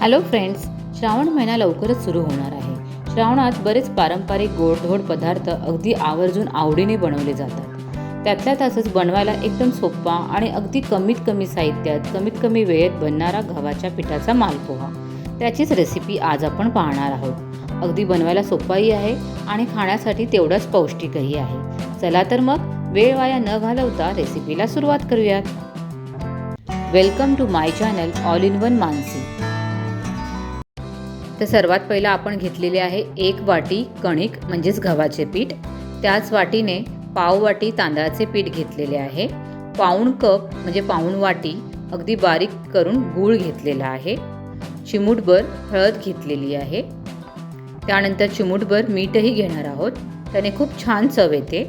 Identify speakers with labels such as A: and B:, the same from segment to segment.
A: Hello friends Shravan महिना लवकरच सुरू होणार आहे. श्रावणात बरेच पारंपरिक गोडधोड पदार्थ अगदी आवर्जून आवडीने बनवले जातात. त्यातल्या तसंच बनवायला एकदम सोपा आणि अगदी कमीत कमी साहित्यात कमीत कमी वेळेत बनणारा गव्हाच्या पिठाचा मालपोहा. त्याचीच रेसिपी आज आपण पाहणार आहोत. अगदी बनवायला सोपाही आहे आणि खाण्यासाठी तेवढाच पौष्टिकही आहे. चला तर मग वेळ वाया न घालवता रेसिपीला सुरुवात करूयात. Welcome to my channel all in one Mansi तर सर्वात पहिलं आपण घेतलेले आहे एक वाटी कणिक म्हणजेच गव्हाचे पीठ. त्याच वाटीने पाव वाटी तांदळाचे पीठ घेतलेले आहे. पाऊण कप म्हणजे पाऊण वाटी अगदी बारीक करून गूळ घेतलेला आहे. चिमूटभर हळद घेतलेली आहे. त्यानंतर चिमूटभर मीठही घेणार आहोत. त्याने खूप छान चव येते.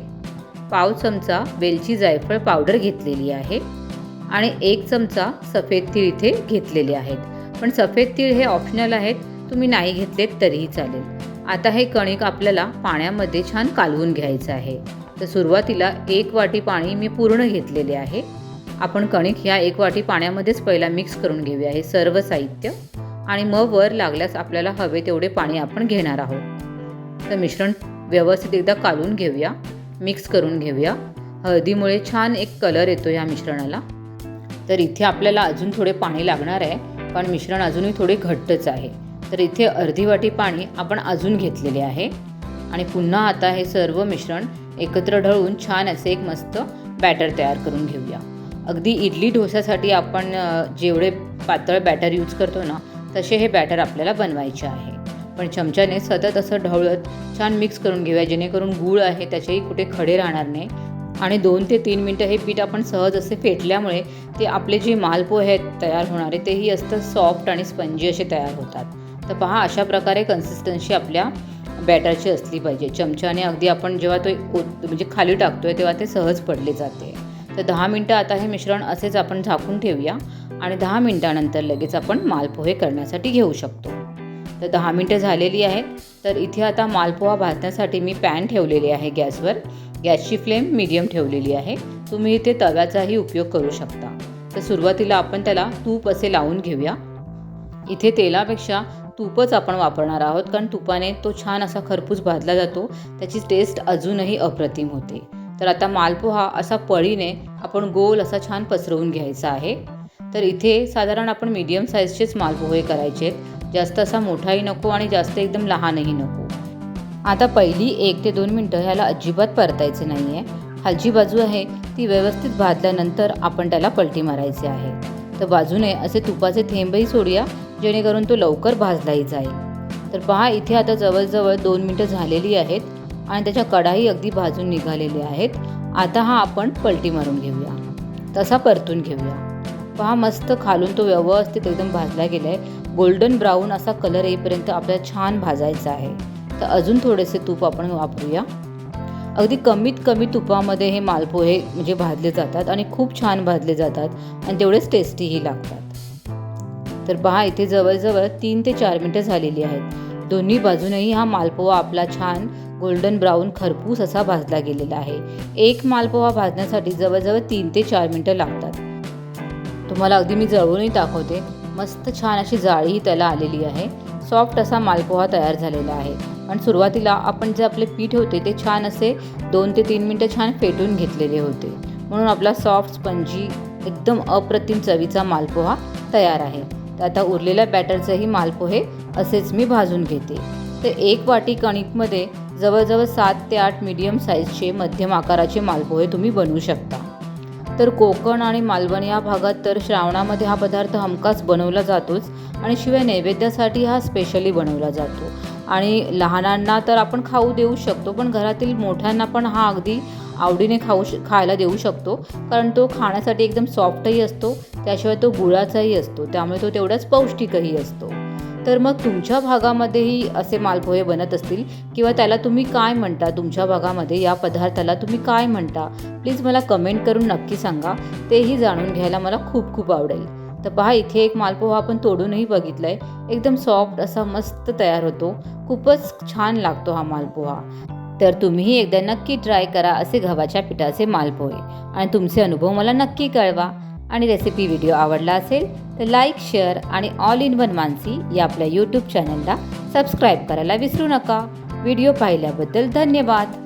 A: पाव चमचा वेलची जायफळ पावडर घेतलेली आहे. आणि एक चमचा सफेद तीळ इथे घेतलेले आहेत. पण सफेद तीळ हे ऑप्शनल आहेत. तुम्ही नाही घेतलेत तरीही चालेल. आता हे कणिक आपल्याला पाण्यामध्ये छान कालवून घ्यायचं आहे. तर सुरुवातीला एक वाटी पाणी मी पूर्ण घेतलेले आहे. आपण कणिक ह्या एक वाटी पाण्यामध्येच पहिला मिक्स करून घेऊया हे सर्व साहित्य. आणि मग वर लागल्यास आपल्याला हवे तेवढे पाणी आपण घेणार आहोत. तर मिश्रण व्यवस्थित एकदा कालून घेऊया. मिक्स करून घेऊया. हळदीमुळे छान एक कलर येतो या मिश्रणाला. तर इथे आपल्याला अजून थोडे पाणी लागणार आहे. पण मिश्रण अजूनही थोडे घट्टच आहे. तर इथे अर्धी वाटी पाणी आपण अजून घेतलेले आहे. आणि पुन्हा आता हे सर्व मिश्रण एकत्र ढळून छान असे एक मस्त बॅटर तयार करून घेऊया. अगदी इडली डोसासाठी आपण जेवढे पातळ बॅटर यूज करतो ना तसे हे बॅटर आपल्याला बनवायचे आहे. पण चमच्याने सतत असं ढवळत छान मिक्स करून घेऊया जेणेकरून गूळ आहे त्याचेही कुठे खडे राहणार नाही. आणि दोन ते तीन मिनटं हे पीठ आपण सहज असे फेटल्यामुळे ते आपले जे मालपोहे आहेत तयार होणारे तेही असतं सॉफ्ट आणि स्पंजी असे तयार होतात. तर पहा अशा प्रकारे कन्सिस्टन्सी आपल्या बॅटरची असली पाहिजे. चमच्याने अगदी आपण जेव्हा तो म्हणजे खाली टाकतोय तेव्हा ते सहज पडले जाते. तर दहा मिनटं आता हे मिश्रण असेच आपण झाकून ठेवूया आणि दहा मिनटानंतर लगेच आपण मालपोहे करण्यासाठी घेऊ शकतो. तर दहा मिनटं झालेली आहेत. तर इथे आता मालपोहा भाजण्यासाठी मी पॅन ठेवलेली आहे गॅसवर. गॅसची फ्लेम मीडियम ठेवलेली आहे. तुम्ही इथे तव्याचाही उपयोग करू शकता. तर सुरुवातीला आपण त्याला तूप असे लावून घेऊया. इथे तेलापेक्षा तूपच आपण वापरणार आहोत कारण तुपाने तो छान असा खरपूस भाजला जातो. त्याची टेस्ट अजूनही अप्रतिम होते. तर आता मालपोहा असा पळीने आपण गोल असा छान पसरवून घ्यायचा आहे. तर इथे साधारण आपण मीडियम साईजचेच मालपोहे करायचे आहेत. जास्त असा मोठाही नको आणि जास्त एकदम लहानही नको. आता पहिली एक ते दोन मिनटं ह्याला अजिबात परतायचे नाही आहे खालची बाजू आहे ती व्यवस्थित भाजल्यानंतर आपण त्याला पलटी मारायची आहे. तर बाजूने असे तुपाचे थेंबही सोडूया. जेणेकरून तो लवकर भाजलाही जाईल. तर पहा इथे आता जवळजवळ दोन मिनटं झालेली आहेत आणि त्याच्या कडाही अगदी भाजून निघालेल्या आहेत. आता हा आपण पलटी मारून घेऊया. तसा परतून घेऊया. पहा मस्त खालून तो व्यवस्थित एकदम भाजला गेला आहे गोल्डन ब्राऊन असा कलर येईपर्यंत आपल्याला छान भाजायचा आहे. तर अजून थोडेसे तूप आपण वापरूया. अगदी कमीत कमी तुपामध्ये हे मालपोहे म्हणजे भाजले जातात आणि खूप छान भाजले जातात आणि तेवढेच टेस्टीही लागतात. तर पहा इथे जवळजवळ तीन ते चार मिनटं झालेली आहेत. दोन्ही बाजूनही हा मालपोहा आपला छान गोल्डन ब्राऊन खरपूस असा भाजला गेलेला आहे. एक मालपोहा भाजण्यासाठी जवळजवळ तीन ते चार मिनटं लागतात. तुम्हाला अगदी मी जळवूनही दाखवते मस्त छान अशी जाळीही त्याला आलेली आहे. सॉफ्ट असा मालपोहा तयार झालेला आहे. पण सुरुवातीला आपण जे आपले पीठ होते ते छान असे दोन ते तीन मिनटं छान फेटून घेतलेले होते. म्हणून आपला सॉफ्ट स्पंजी एकदम अप्रतिम चवीचा मालपोहा तयार आहे. तर आता उरलेल्या बॅटरचेही मालपोहे असेच मी भाजून घेते. तर एक वाटी कणिकमध्ये जवळजवळ सात ते आठ मीडियम साईजचे मध्यम आकाराचे मालपोहे तुम्ही बनवू शकता. तर कोकण आणि मालवण या भागात तर श्रावणामध्ये हा पदार्थ हमखास बनवला जातोच आणि शिवाय नैवेद्यासाठी हा स्पेशली बनवला जातो. आणि लहानांना तर आपण खाऊ देऊ शकतो पण घरातील मोठ्यांना पण हा अगदी आवडीने खाऊ श खायला देऊ शकतो. कारण तो खाण्यासाठी एकदम सॉफ्टही असतो त्याशिवाय तो गुळाचाही असतो त्यामुळे तो तेवढाच पौष्टिकही असतो. तर मग तुमच्या भागामध्येही असे मालपोहे बनत असतील किंवा त्याला तुम्ही काय म्हणता? तुमच्या भागामध्ये या पदार्थाला तुम्ही काय म्हणता? प्लीज मला कमेंट करून नक्की सांगा. तेही जाणून घ्यायला मला खूप खूप आवडेल. तर पहा इथे एक मालपोहा आपण तोडूनही बघितला आहे एकदम सॉफ्ट असा मस्त तयार होतो. खूपच छान लागतो हा मालपोहा. तर तुम्हीही एकदा नक्की ट्राय करा असे गव्हाच्या पिठाचे मालपोहे. आणि तुमचे अनुभव मला नक्की कळवा. आणि रेसिपी व्हिडिओ आवडला असेल तर लाईक शेअर आणि ऑल इन वन मानसी या आपल्या यूट्यूब चॅनलला सबस्क्राईब करायला विसरू नका. व्हिडिओ पाहिल्याबद्दल धन्यवाद.